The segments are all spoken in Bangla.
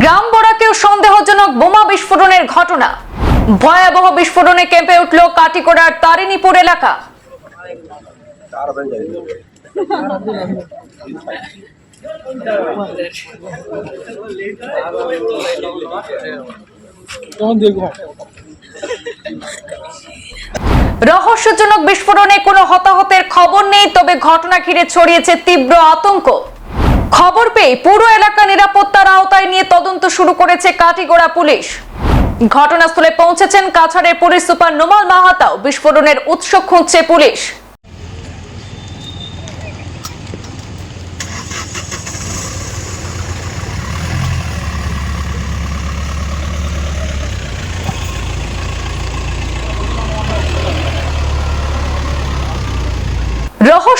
গ্রাম বড়াকেও সন্দেহজনক বোমা বিস্ফোরণের ঘটনা। ভয়াবহ বিস্ফোরণে কেঁপে উঠল কাটিকোড়ার তারিণীপুর এলাকা। রহস্যজনক বিস্ফোরণে কোনো হতাহতের খবর নেই, তবে ঘটনা ঘিরে ছড়িয়েছে তীব্র আতঙ্ক। খবর পেয়ে পুরো এলাকা নিরাপত্তার আওতায় নিয়ে তদন্ত শুরু করেছে কাটিগোড়া পুলিশ। ঘটনাস্থলে পৌঁছেছেন কাছাড়ের পুলিশ সুপার নোমাল মাহাতাও বিস্ফোরণের উৎস খুঁজছে পুলিশ।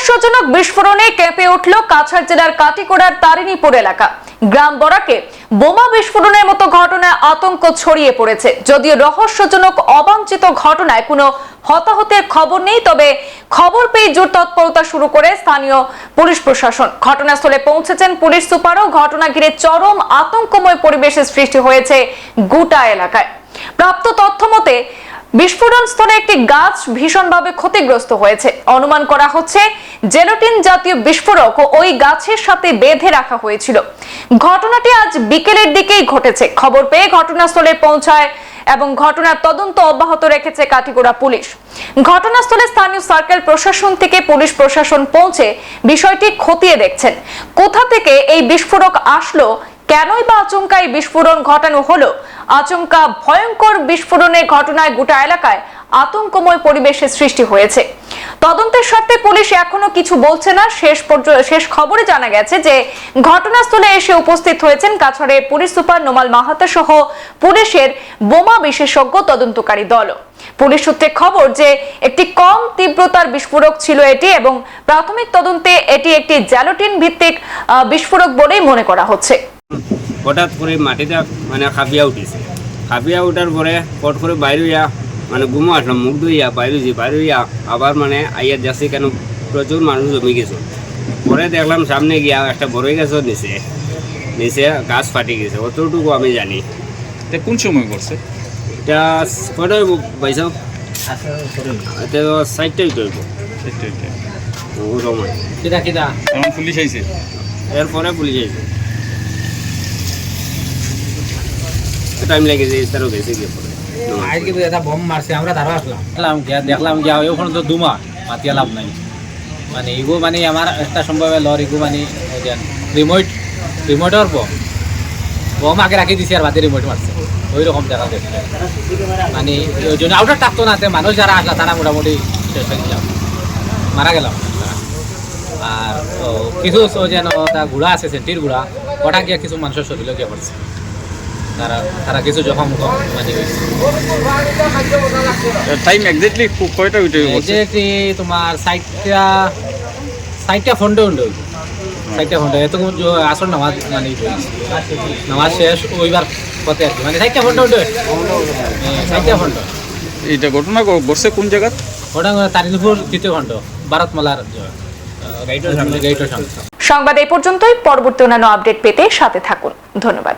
রহস্যজনক বিস্ফোরণে কেঁপে উঠল কাছাড় জেলার কাটিকোড়ার তারিণীপুর এলাকা। গ্রাম বরাকে বোমা বিস্ফোরণের মতো ঘটনায় আতঙ্ক ছড়িয়ে পড়েছে। যদিও রহস্যজনক অবাঞ্ছিত ঘটনায় কোনো হতাহতের খবর নেই, তবে খবর পেয়ে জোর তৎপরতা শুরু করে স্থানীয় পুলিশ প্রশাসন। ঘটনাস্থলে পৌঁছেছেন পুলিশ সুপারও ঘটনা ঘিরে চরম আতঙ্কময় পরিবেশের সৃষ্টি হয়েছে গোটা এলাকায়। প্রাপ্ত তথ্য মতে, বিস্ফোরণ স্থলে একটি গাছ ভীষণভাবে ক্ষতিগ্রস্ত হয়েছে। অনুমান করা হচ্ছে জেলোটিন জাতীয় বিস্ফোরক ওই গাছের সাথে বেঁধে রাখা হয়েছিল। ঘটনাটি আজ বিকেলের দিকেই ঘটেছে। খবর পেয়ে ঘটনাস্থলে পৌঁছায় এবং ঘটনার তদন্ত অব্যাহত রেখেছে কাটিগোড়া পুলিশ। ঘটনাস্থলে স্থানীয় সার্কেল প্রশাসন থেকে পুলিশ প্রশাসন পৌঁছে বিষয়টি খতিয়ে দেখছেন। কোথা থেকে এই বিস্ফোরক আসলো? কেনই বা আচমকা এই বিস্ফোরণ ঘটানো হলো? আচমকা ভয়ঙ্কর বিস্ফোরণের ঘটনায় গোটা এলাকায় আতঙ্কময় পরিবেশের সৃষ্টি হয়েছে। তদন্তের স্বার্থে পুলিশ এখনও কিছু বলছে না। শেষ পর্যন্ত শেষ খবরে জানা গেছে যে ঘটনাস্থলে এসে উপস্থিত হয়েছেন কাছাড়ের পুলিশ সুপার নোমাল মাহাতো সহ পুলিশের বোমা বিশেষজ্ঞ তদন্তকারী দল। পুলিশ সূত্রে খবর যে একটি কম তীব্রতার বিস্ফোরক ছিল এটি এবং প্রাথমিক তদন্তে এটি একটি জ্যালোটিন ভিত্তিক বিস্ফোরক বলেই মনে করা হচ্ছে। হঠাৎ করে মাটিতে মানে খাপিয়া উঠিছে। খাপিয়া উঠার পরে পট করে বাইরে মানে ঘুমো আসলাম মুখ ধুইয়া বাইরে যাই বাইরে আবার মানে আইয়ার যাচ্ছি কেন প্রচুর মানুষ জমি গেছে। পরে দেখলাম সামনে গিয়া একটা বড়ই গাছও নিচে নিচে গাছ ফাটি গেছে অতটুকু আমি জানি। তা কোন সময় করছে? এটা কটা পাইছ এটা সাইডটাই করব এটা। ও সময়। কিদা কিদা? এখন পুলিশ আইছে? এরপরে পুলিশ আইছে। টাইম লেগেছে তারও গেছে গিয়ে পরে আজকে তো এটা বম মারছে আমরা ধারা আসলাম। দেখলাম গিয়া দেখলাম গিয়া ওখানে তো দুমা মাতিয়া লাভ নাই। মানে ইগো মানে আমার একটা সম্ভব লর ইগো মানে রিমোট রিমোটর বম বম আগে রাখি দিছি আর বাদে রিমোট মারছে। ওই রকম দেখা দেখছে মানে ওই জন্য আউটার থাকতো না মানুষ যারা আসলা তারা মোটামুটি শেষ হয়ে গেলাম। মারা গেলাম। আর ও, কিছু যেন ঘোড়া আছে সেন্টির ঘোড়া ওটা গিয়া কিছু মানুষের শরীরে গিয়ে পড়ছে। তারা তারা কিছু জখম মানে টাইম এক্স্যাক্টলি কয়টা উঠে এক্স্যাক্টলি তোমার সাইটটা সাইটটা ফন্ডে সাইটটা ফন্ডে এত আসল নামাজ মানে নামাজ শেষ ওইবার পথে আর মানে সাইটটা ফন্ডে সাইটটা ফন্ড এটা ঘটনা কোন দ্বিতীয় খণ্ড ভারতমালার সংবাদ এই পর্যন্তই। পরবর্তী অন্যান্য আপডেট পেতে সাথে থাকুন। ধন্যবাদ।